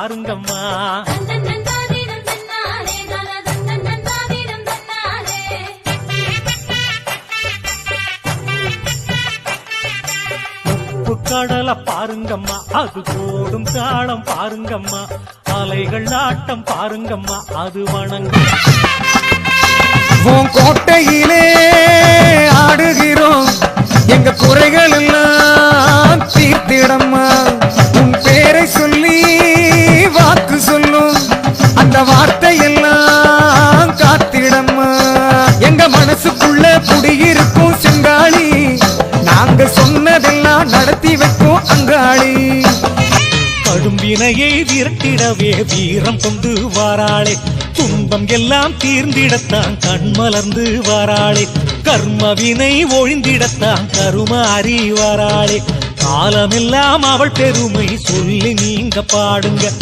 பாருங்கம்மா. கடலை பாருங்கம்மா. அது போடும் காலம் பாருங்கம்மா. அலைகள் நாட்டம் பாருங்கம்மா. அது வணங்கும். உன் கோட்டையிலே ஆடுகிறோம். எங்க குறைகள் எங்க மனசுக்குள்ள குடியிருக்கும் செங்காளி? நாங்க சொன்னதெல்லாம் நடத்தி வைக்கும் அங்காளி. கடும்பினையை விரட்டிடவே வீரம் கொண்டு வாராளே. துன்பம் எல்லாம் தீர்ந்திடத்தான் கண்மலர்ந்து வாராளே. கர்மவினை ஒழிந்திடத்தான் கரும அறிவாராளே. காலமெல்லாம் அவள் பெருமை சொல்லி நீங்க பாடுங்க.